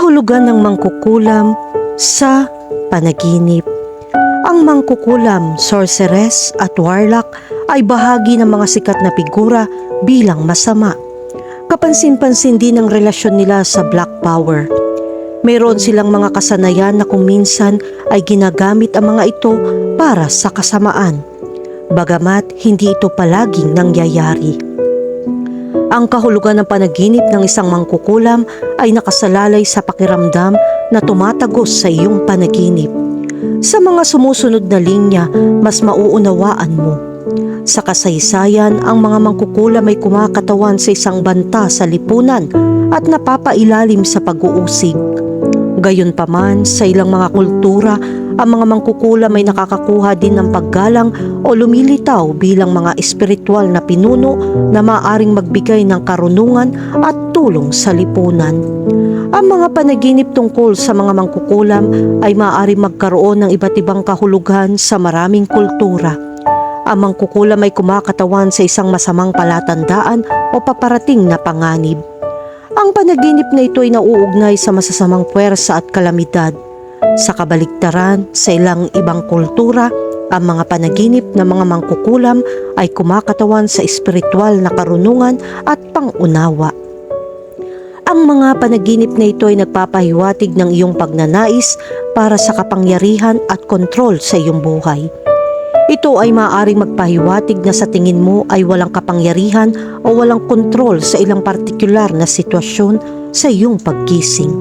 Kahulugan ng mangkukulam sa panaginip. Ang mangkukulam, sorceress at warlock ay bahagi ng mga sikat na figura bilang masama. Kapansin-pansin din ang relasyon nila sa Black Power. Mayroon silang mga kasanayan na kung minsan ay ginagamit ang mga ito para sa kasamaan. Bagamat hindi ito palaging nangyayari. Ang kahulugan ng panaginip ng isang mangkukulam ay nakasalalay sa pakiramdam na tumatagos sa iyong panaginip. Sa mga sumusunod na linya, mas mauunawaan mo. Sa kasaysayan, ang mga mangkukulam ay kumakatawan sa isang banta sa lipunan at napapailalim sa pag-uusig. Gayunpaman, sa ilang mga kultura, ang mga mangkukulam ay nakakakuha din ng paggalang o lumilitaw bilang mga espiritual na pinuno na maaring magbigay ng karunungan at tulong sa lipunan. Ang mga panaginip tungkol sa mga mangkukulam ay maaari magkaroon ng iba't ibang kahulugan sa maraming kultura. Ang mangkukulam ay kumakatawan sa isang masamang palatandaan o paparating na panganib. Ang panaginip na ito ay nauugnay sa masasamang puwersa at kalamidad. Sa kabaligtaran, sa ilang ibang kultura, ang mga panaginip ng mga mangkukulam ay kumakatawan sa espiritual na karunungan at pangunawa. Ang mga panaginip na ito ay nagpapahiwatig ng iyong pagnanais para sa kapangyarihan at kontrol sa iyong buhay. Ito ay maaaring magpahiwatig na sa tingin mo ay walang kapangyarihan o walang kontrol sa ilang partikular na sitwasyon sa iyong paggising.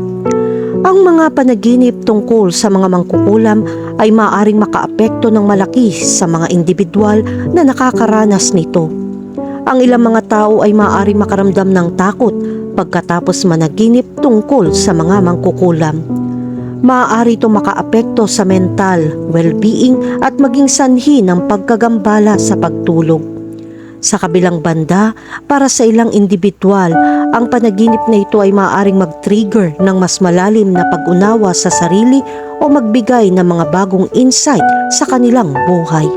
Ang mga panaginip tungkol sa mga mangkukulam ay maaaring makaapekto ng malaki sa mga individual na nakakaranas nito. Ang ilang mga tao ay maaaring makaramdam ng takot pagkatapos managinip tungkol sa mga mangkukulam. Maaari ito makaapekto sa mental, well-being at maging sanhi ng pagkagambala sa pagtulog. Sa kabilang banda, para sa ilang individual, ang panaginip na ito ay maaaring mag-trigger ng mas malalim na pag-unawa sa sarili o magbigay ng mga bagong insight sa kanilang buhay.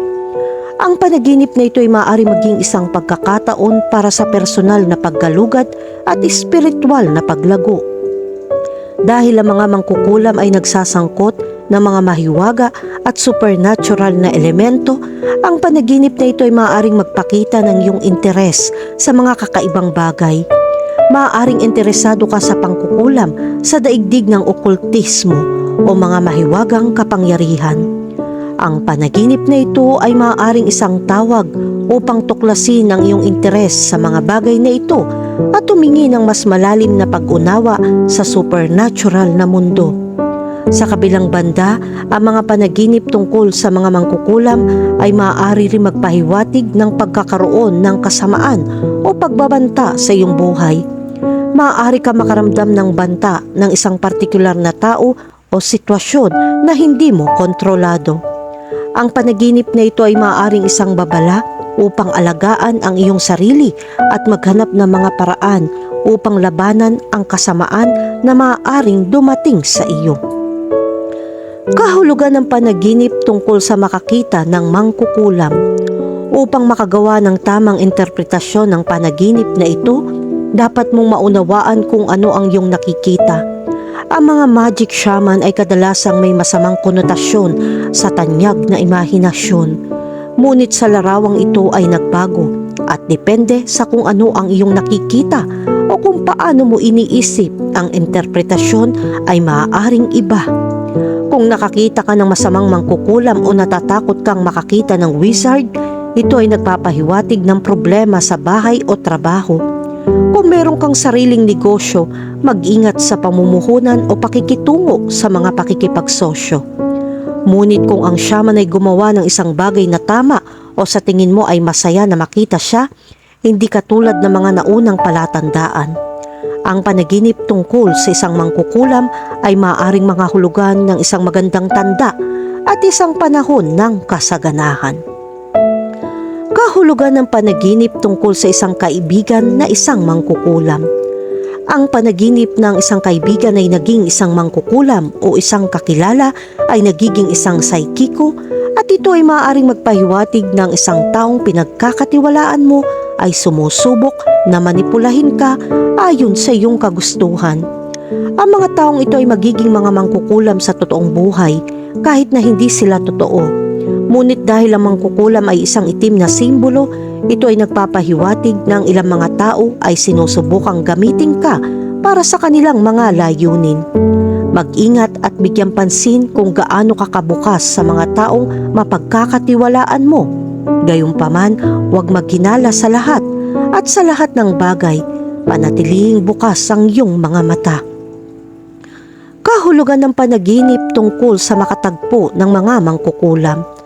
Ang panaginip na ito ay maaari maging isang pagkakataon para sa personal na paggalugad at espiritual na paglago. Dahil ang mga mangkukulam ay nagsasangkot ng mga mahiwaga at supernatural na elemento, ang panaginip na ito ay maaaring magpakita ng iyong interes sa mga kakaibang bagay. Maaaring interesado ka sa pangkukulam sa daigdig ng okultismo o mga mahiwagang kapangyarihan. Ang panaginip na ito ay maaaring isang tawag upang tuklasin ang iyong interes sa mga bagay na ito at tumingi ng mas malalim na pag-unawa sa supernatural na mundo. Sa kabilang banda, ang mga panaginip tungkol sa mga mangkukulam ay maaari rin magpahiwatig ng pagkakaroon ng kasamaan o pagbabanta sa iyong buhay. Maaari ka makaramdam ng banta ng isang partikular na tao o sitwasyon na hindi mo kontrolado. Ang panaginip na ito ay maaaring isang babala upang alagaan ang iyong sarili at maghanap ng mga paraan upang labanan ang kasamaan na maaaring dumating sa iyo. Kahulugan ng panaginip tungkol sa makakita ng mangkukulam. Upang makagawa ng tamang interpretasyon ng panaginip na ito, dapat mong maunawaan kung ano ang iyong nakikita. Ang mga magic shaman ay kadalasang may masamang konotasyon sa tanyag na imahinasyon. Ngunit sa larawang ito ay nagbago at depende sa kung ano ang iyong nakikita o kung paano mo iniisip ang interpretasyon ay maaaring iba. Kung nakakita ka ng masamang mangkukulam o natatakot kang makakita ng wizard, ito ay nagpapahiwatig ng problema sa bahay o trabaho. Kung meron kang sariling negosyo, mag-ingat sa pamumuhunan o pakikitungo sa mga pakikipagsosyo. Ngunit kung ang shaman ay gumawa ng isang bagay na tama o sa tingin mo ay masaya na makita siya, hindi katulad ng mga naunang palatandaan. Ang panaginip tungkol sa isang mangkukulam ay maaring mga hulugan ng isang magandang tanda at isang panahon ng kasaganahan. Kahulugan ng panaginip tungkol sa isang kaibigan na isang mangkukulam. Ang panaginip ng isang kaibigan ay naging isang mangkukulam o isang kakilala ay nagiging isang saikiko at ito ay maaaring magpahiwatig ng isang taong pinagkakatiwalaan mo ay sumusubok na manipulahin ka ayon sa iyong kagustuhan. Ang mga taong ito ay magiging mga mangkukulam sa totoong buhay kahit na hindi sila totoo. Ngunit dahil ang mangkukulam ay isang itim na simbolo, ito ay nagpapahiwatig ng ilang mga tao ay sinusubukang gamitin ka para sa kanilang mga layunin. Mag-ingat at bigyan pansin kung gaano ka kabukas sa mga taong mapagkakatiwalaan mo. Gayunpaman, huwag maghinala sa lahat at sa lahat ng bagay, panatiling bukas ang iyong mga mata. Kahulugan ng panaginip tungkol sa makatagpo ng mga mangkukulam.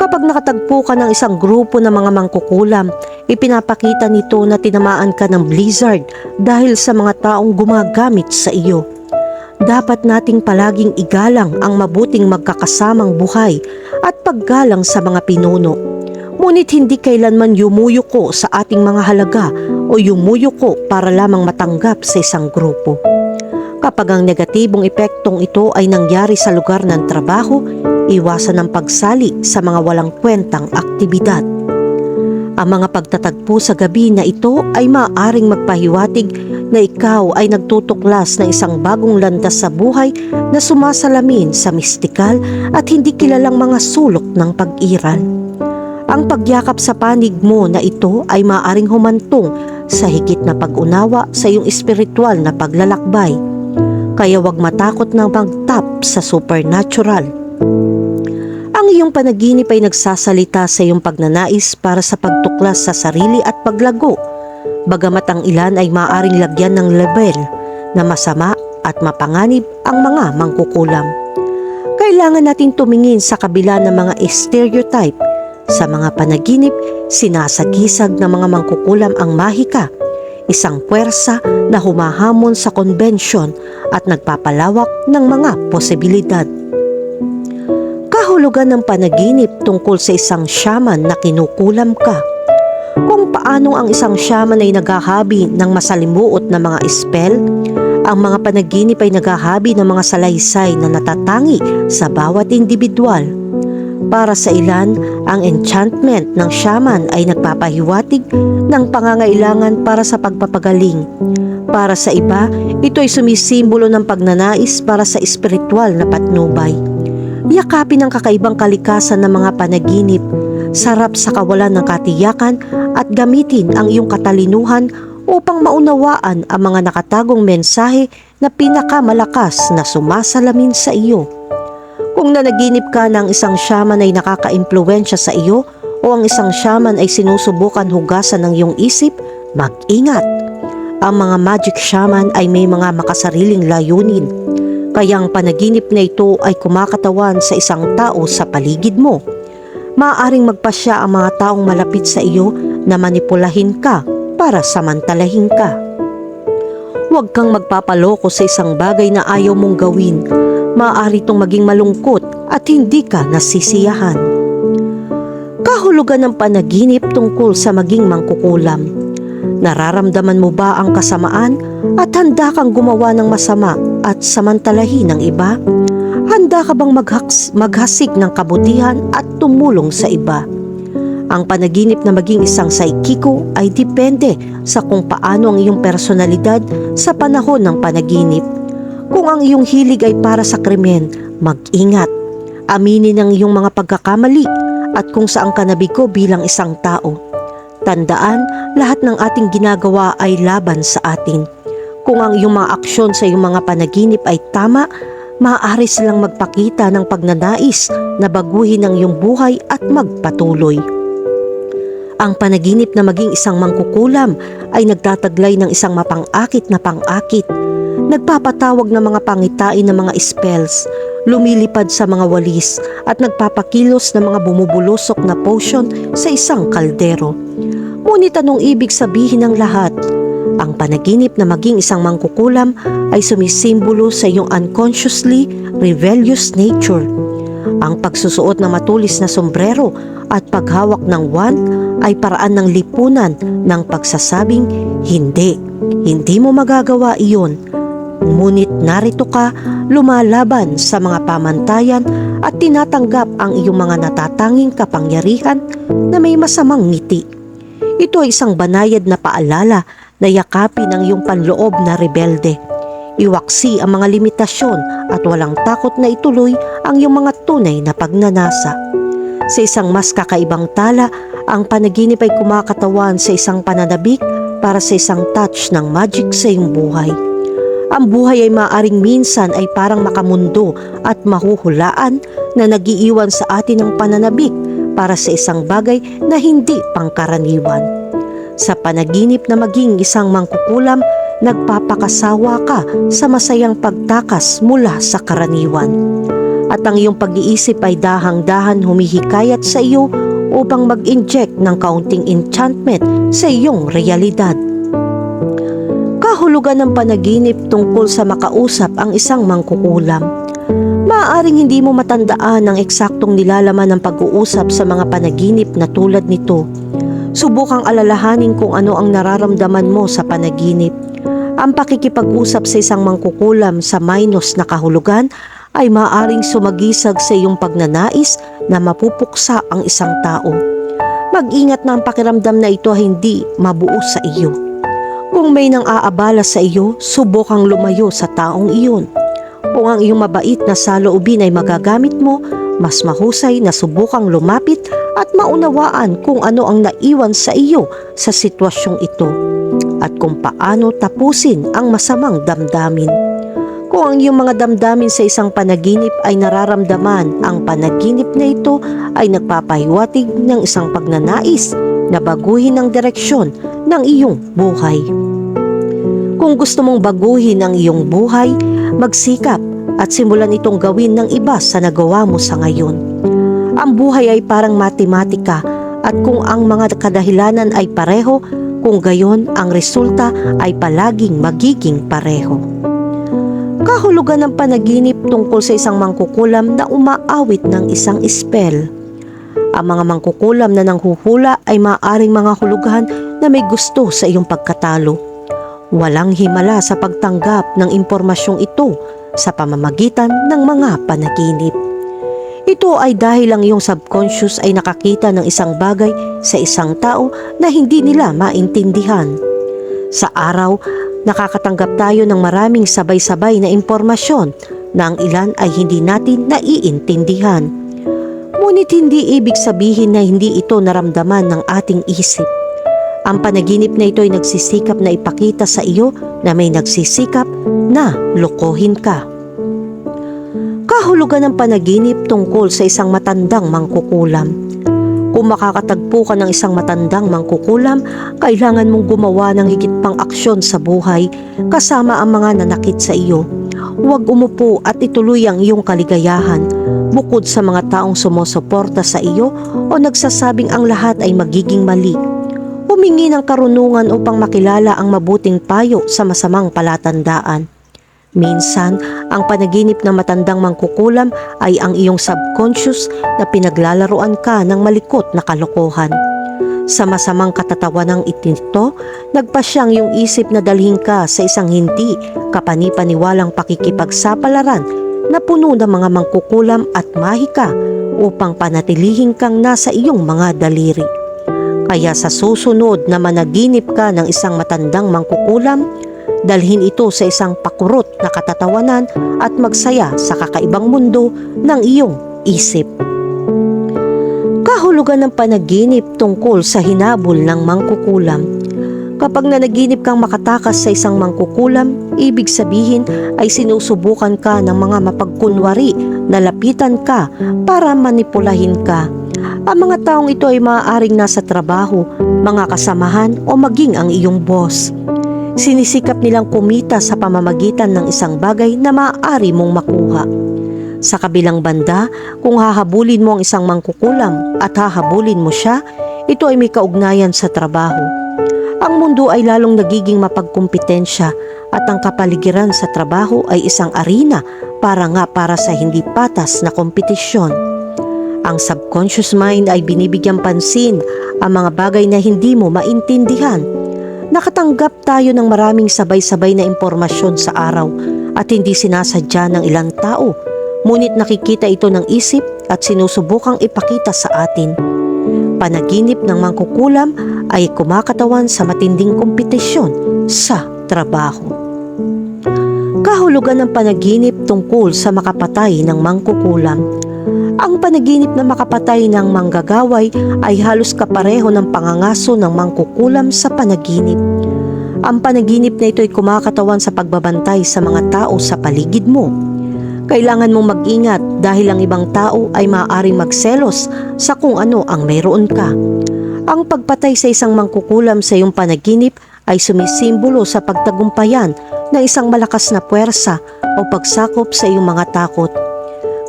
Kapag nakatagpo ka ng isang grupo ng mga mangkukulam, ipinapakita nito na tinamaan ka ng blizzard dahil sa mga taong gumagamit sa iyo. Dapat nating palaging igalang ang mabuting magkakasamang buhay at paggalang sa mga pinuno. Ngunit hindi kailanman yumuyuko sa ating mga halaga o yumuyuko para lamang matanggap sa isang grupo. Kapag ang negatibong epektong ito ay nangyari sa lugar ng trabaho, iwasan ang pagsali sa mga walang kwentang aktibidad. Ang mga pagtatagpo sa gabi na ito ay maaaring magpahiwatig na ikaw ay nagtutuklas ng isang bagong landas sa buhay na sumasalamin sa mistikal at hindi kilalang mga sulok ng pag-iral. Ang pagyakap sa panig mo na ito ay maaaring humantong sa higit na pag-unawa sa iyong espiritual na paglalakbay. Kaya wag matakot na magtap sa supernatural. Ang iyong panaginip ay nagsasalita sa iyong pagnanais para sa pagtuklas sa sarili at paglago. Bagamat ang ilan ay maaring lagyan ng level na masama at mapanganib ang mga mangkukulam. Kailangan natin tumingin sa kabila ng mga stereotype. Sa mga panaginip, sinasagisag ng mga mangkukulam ang mahika, isang puwersa na humahamon sa konbensyon at nagpapalawak ng mga posibilidad kahulugan ng panaginip tungkol sa isang shaman na kinukulam ka. Kung paano ang isang shaman ay naghahabi ng masalimuot na mga spell, ang mga panaginip ay naghahabi ng mga salaysay na natatangi sa bawat individual. Para sa ilan, ang enchantment ng shaman ay nagpapahiwatig ng pangangailangan para sa pagpapagaling. Para sa iba, ito ay sumisimbolo ng pagnanais para sa espiritual na patnubay. Yakapin ang kakaibang kalikasan ng mga panaginip, sarap sa kawalan ng katiyakan at gamitin ang iyong katalinuhan upang maunawaan ang mga nakatagong mensahe na pinakamalakas na sumasalamin sa iyo. Kung nanaginip ka ng isang shaman ay nakaka-impluensya sa iyo o ang isang shaman ay sinusubukan hugasan ng iyong isip, mag-ingat. Ang mga magic shaman ay may mga makasariling layunin kaya ang panaginip na ito ay kumakatawan sa isang tao sa paligid mo. Maaring magpasya ang mga taong malapit sa iyo na manipulahin ka para samantalahin ka. Huwag kang magpapaloko sa isang bagay na ayaw mong gawin. Maaari itong maging malungkot at hindi ka nasisiyahan. Kahulugan ng panaginip tungkol sa maging mangkukulam. Nararamdaman mo ba ang kasamaan at handa kang gumawa ng masama at samantalahin ng iba? Handa ka bang maghaks, maghasik ng kabutihan at tumulong sa iba? Ang panaginip na maging isang saikiko ay depende sa kung paano ang iyong personalidad sa panahon ng panaginip. Kung ang iyong hilig ay para sa krimen, mag-ingat. Aminin ang iyong mga pagkakamali at kung saan ka nabigo bilang isang tao. Tandaan, lahat ng ating ginagawa ay laban sa atin. Kung ang iyong mga aksyon sa iyong mga panaginip ay tama, maaari silang magpakita ng pagnanais na baguhin ang iyong buhay at magpatuloy. Ang panaginip na maging isang mangkukulam ay nagtataglay ng isang mapangakit na pangakit. Nagpapatawag ng mga pangitain ng mga spells, lumilipad sa mga walis at nagpapakilos ng mga bumubulusok na potion sa isang kaldero. Ngunit anong ibig sabihin ng lahat? Ang panaginip na maging isang mangkukulam ay sumisimbolo sa iyong unconsciously rebellious nature. Ang pagsusuot ng matulis na sombrero at paghawak ng wand ay paraan ng lipunan ng pagsasabing hindi, hindi mo magagawa iyon. Ngunit narito ka lumalaban sa mga pamantayan at tinatanggap ang iyong mga natatanging kapangyarihan na may masamang ngiti. Ito ay isang banayad na paalala na yakapin ang iyong panloob na rebelde. iwaksi ang mga limitasyon at walang takot na ituloy ang iyong mga tunay na pagnanasa. Sa isang mas kakaibang tala, ang panaginip ay kumakatawan sa isang pananabik para sa isang touch ng magic sa iyong buhay. Ang buhay ay maaring minsan ay parang makamundo at mahuhulaan na nagiiwan sa atin ng pananabik para sa isang bagay na hindi pangkaraniwan. Sa panaginip na maging isang mangkukulam, nagpapakasawa ka sa masayang pagtakas mula sa karaniwan. At ang iyong pag-iisip ay dahang-dahan humihikayat sa iyo upang mag-inject ng kaunting enchantment sa iyong realidad. Kahulugan ng panaginip tungkol sa makausap ang isang mangkukulam. Maaaring hindi mo matandaan ang eksaktong nilalaman ng pag-uusap sa mga panaginip na tulad nito. Subukang alalahanin kung ano ang nararamdaman mo sa panaginip. Ang pakikipag-usap sa isang mangkukulam sa minus na kahulugan ay maaaring sumagisag sa iyong pagnanais na mapupuksa ang isang tao. Mag-ingat na ang pakiramdam na ito ay hindi mabuo sa iyo. Kung may nang aabala sa iyo, subukang lumayo sa taong iyon. Kung ang iyong mabait na saloobin ay magagamit mo, mas mahusay na subukang lumapit at maunawaan kung ano ang naiwan sa iyo sa sitwasyong ito at kung paano tapusin ang masamang damdamin. Kung ang iyong mga damdamin sa isang panaginip ay nararamdaman, ang panaginip na ito ay nagpapahiwatig ng isang pagnanais na baguhin ang direksyon ng iyong buhay. Kung gusto mong baguhin ang iyong buhay, magsikap at simulan itong gawin ng iba sa nagawa mo sa ngayon. Ang buhay ay parang matematika at kung ang mga kadahilanan ay pareho, kung gayon ang resulta ay palaging magiging pareho. Kahulugan ng panaginip tungkol sa isang mangkukulam na umaawit ng isang spell. Ang mga mangkukulam na nanghuhula ay maaaring mga hulugan na may gusto sa iyong pagkatalo. Walang himala sa pagtanggap ng impormasyong ito sa pamamagitan ng mga panaginip. Ito ay dahil ang iyong subconscious ay nakakita ng isang bagay sa isang tao na hindi nila maintindihan. Sa araw, nakakatanggap tayo ng maraming sabay-sabay na impormasyon na ang ilan ay hindi natin naiintindihan. Ngunit hindi ibig sabihin na hindi ito naramdaman ng ating isip. Ang panaginip na ito ay nagsisikap na ipakita sa iyo na may nagsisikap na lokohin ka. Kahulugan ng panaginip tungkol sa isang matandang mangkukulam. Kung makakatagpo ka ng isang matandang mangkukulam, kailangan mong gumawa ng higit pang aksyon sa buhay kasama ang mga nanakit sa iyo. Huwag umupo at ituloy ang iyong kaligayahan bukod sa mga taong sumusuporta sa iyo o nagsasabing ang lahat ay magiging mali. Humingi ng karunungan upang makilala ang mabuting payo sa masamang palatandaan. Minsan, ang panaginip ng matandang mangkukulam ay ang iyong subconscious na pinaglalaruan ka ng malikot na kalokohan. Sa masamang katatawanang itinito, nagpa siyang iyong isip na dalhin ka sa isang hindi kapanipaniwalang pakikipagsapalaran na puno ng mga mangkukulam at mahika upang panatilihin kang nasa iyong mga daliri. Kaya sa susunod na managinip ka ng isang matandang mangkukulam, dalhin ito sa isang pakurot na katatawanan at magsaya sa kakaibang mundo ng iyong isip. Kahulugan ng panaginip tungkol sa hinabol ng mangkukulam. Kapag nanaginip kang makatakas sa isang mangkukulam, ibig sabihin ay sinusubukan ka ng mga mapagkunwari na lapitan ka para manipulahin ka. Ang mga taong ito ay maaaring nasa trabaho, mga kasamahan o maging ang iyong boss. Sinisikap nilang kumita sa pamamagitan ng isang bagay na maaari mong makuha. Sa kabilang banda, kung hahabulin mo ang isang mangkukulam at hahabulin mo siya, ito ay may kaugnayan sa trabaho. Ang mundo ay lalong nagiging mapagkumpetensya at ang kapaligiran sa trabaho ay isang arena para nga para sa hindi patas na kompetisyon. Ang subconscious mind ay binibigyan pansin ang mga bagay na hindi mo maintindihan Nakatanggap tayo ng maraming sabay-sabay na impormasyon sa araw at hindi sinasadya ng ilang tao. Ngunit nakikita ito ng isip at sinusubukang ipakita sa atin. Panaginip ng mangkukulam ay kumakatawan sa matinding kompetisyon sa trabaho. Kahulugan ng panaginip tungkol sa makapatay ng mangkukulam. Ang panaginip na makapatay ng manggagaway ay halos kapareho ng pangangaso ng mangkukulam sa panaginip. Ang panaginip na ito ay kumakatawan sa pagbabantay sa mga tao sa paligid mo. Kailangan mong mag-ingat dahil ang ibang tao ay maaaring magselos sa kung ano ang mayroon ka. Ang pagpatay sa isang mangkukulam sa iyong panaginip ay sumisimbolo sa pagtagumpayan ng isang malakas na puwersa o pagsakop sa iyong mga takot.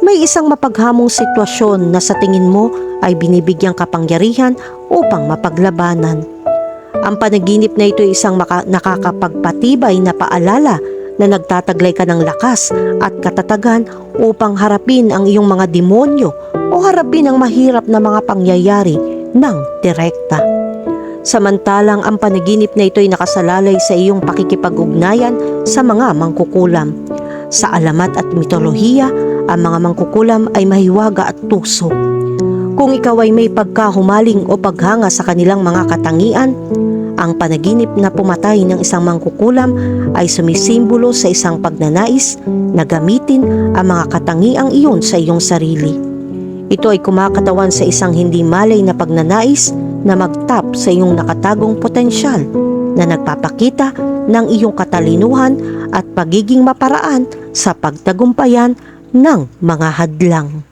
May isang mapaghamong sitwasyon na sa tingin mo ay binibigyang kapangyarihan upang mapaglabanan. Ang panaginip na ito ay isang maka- nakakapagpatibay na paalala na nagtataglay ka ng lakas at katatagan upang harapin ang iyong mga demonyo o harapin ang mahirap na mga pangyayari ng direkta. Samantalang ang panaginip na ito ay nakasalalay sa iyong pakikipag-ugnayan sa mga mangkukulam. Sa alamat at mitolohiya, ang mga mangkukulam ay mahiwaga at tuso. Kung ikaw ay may pagkahumaling o paghanga sa kanilang mga katangian, ang panaginip na pumatay ng isang mangkukulam ay sumisimbolo sa isang pagnanais na gamitin ang mga katangiang iyon sa iyong sarili. Ito ay kumakatawan sa isang hindi malay na pagnanais na magtap sa iyong nakatagong potensyal na nagpapakita ng iyong katalinuhan at pagiging maparaan sa pagtagumpayan ng mga hadlang.